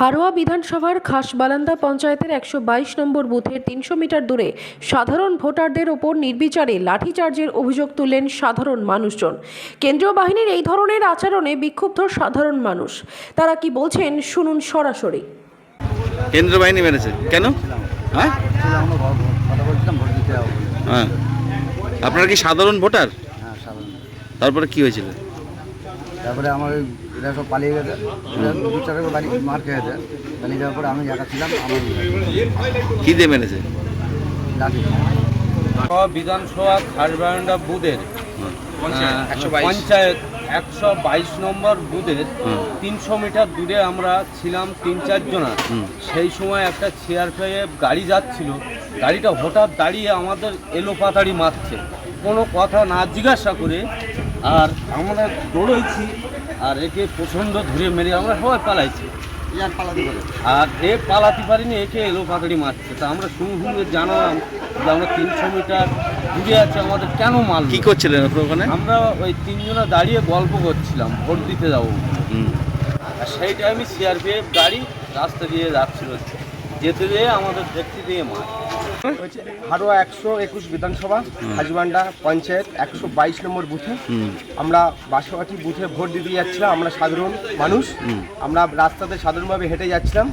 হারোয়া বিধানসভার খাসবালান্দা পঞ্চায়েতের একশো বাইশ নম্বর বুথের তিনশো মিটার দূরে সাধারণ ভোটারদের ওপর নির্বিচারে লাঠিচার্জের অভিযোগ তুললেন সাধারণ মানুষজন। কেন্দ্রীয় বাহিনীর এই ধরনের আচরণে বিক্ষুব্ধ সাধারণ মানুষ। তারা কি বলছেন শুনুন সরাসরি। কেন্দ্র বাহিনী মেরেছে। কেন? হ্যাঁ। হ্যাঁ। আপনারা কি সাধারণ ভোটার? হ্যাঁ তারপরে কি হয়েছিল? তারপরে আমার ওই এরা সব পালিয়ে গেছে। এরা দু চার বাড়ি মার খেয়েছে। পালিয়ে যাওয়ার পরে আমি একা ছিলাম আমার কি দিয়ে মেরেছে? লাঠি। সব বিধানসভা খাসবারান্ডা বুথের পঞ্চায়েত একশো বাইশ। নম্বর বুথের তিনশো মিটার দূরে আমরা ছিলাম তিন চারজনা। সেই সময় একটা সিআরপিএফ গাড়ি যাচ্ছিল। গাড়িটা হঠাৎ দাঁড়িয়ে আমাদের এলো পাতাড়ি মারছে। কোনো কথা না জিজ্ঞাসা করে আর আমরা দৌড়েছি আর একে প্রচণ্ড ধরে মেরে আমরা সবাই পালাইছি। আর এ পালাতে পারিনি একে এলো পাতাড়ি মারছে। তা আমরা শুনে শুনে জানালাম যে আমরা তিনশো মিটার দূরে আছে আমাদের কেন মাল কি করছিলেন ওখানে? আমরা ওই তিনজনা দাঁড়িয়ে গল্প করছিলাম ভোট দিতে যাব। আর সেই টাইমে সিআরপিএফ গাড়ি রাস্তা দিয়ে যাচ্ছিল। যেতে দিয়ে আমাদের দেখতে দিয়ে মার হারোয়া একশো একুশ বিধানসভা হাজবান্ডা পঞ্চায়েত একশো বাইশ নম্বর বুথে। আমরা বাসোয়াটি বুথে ভোট দিতে যাচ্ছিলাম আমরা সাধারণ মানুষ। আমরা রাস্তাতে সাধারণভাবে হেঁটে যাচ্ছিলাম।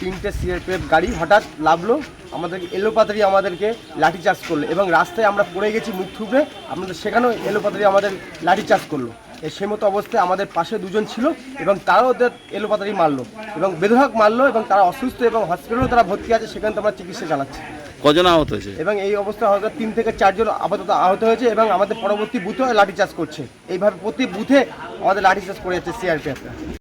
তিনটে সিআরপিএফ গাড়ি হঠাৎ লাভলো আমাদের এলোপাতারি আমাদেরকে লাঠিচার্জ করল এবং রাস্তায় আমরা পড়ে গেছি মুখ থুবড়ে। আমাদের সেখানেও এলোপাতারি আমাদের লাঠিচার্জ করল। এ সেই মতো অবস্থায় আমাদের পাশে দুজন ছিল এবং তারাও ওদের এলোপাতারি মারলো এবং বেদভাগ মারলো এবং তারা অসুস্থ এবং হসপিটালেও তারা ভর্তি আছে সেখানে তো আমরা চিকিৎসা চালাচ্ছি কজন আহত হয়েছে? এবং এই অবস্থায় হয়তো তিন থেকে চারজন আপাতত আহত হয়েছে এবং আমাদের পরবর্তী বুথেও লাঠিচার্জ করছে। এইভাবে প্রতি বুথে আমাদের লাঠিচার্জ করে যাচ্ছে সিআরপিএফরা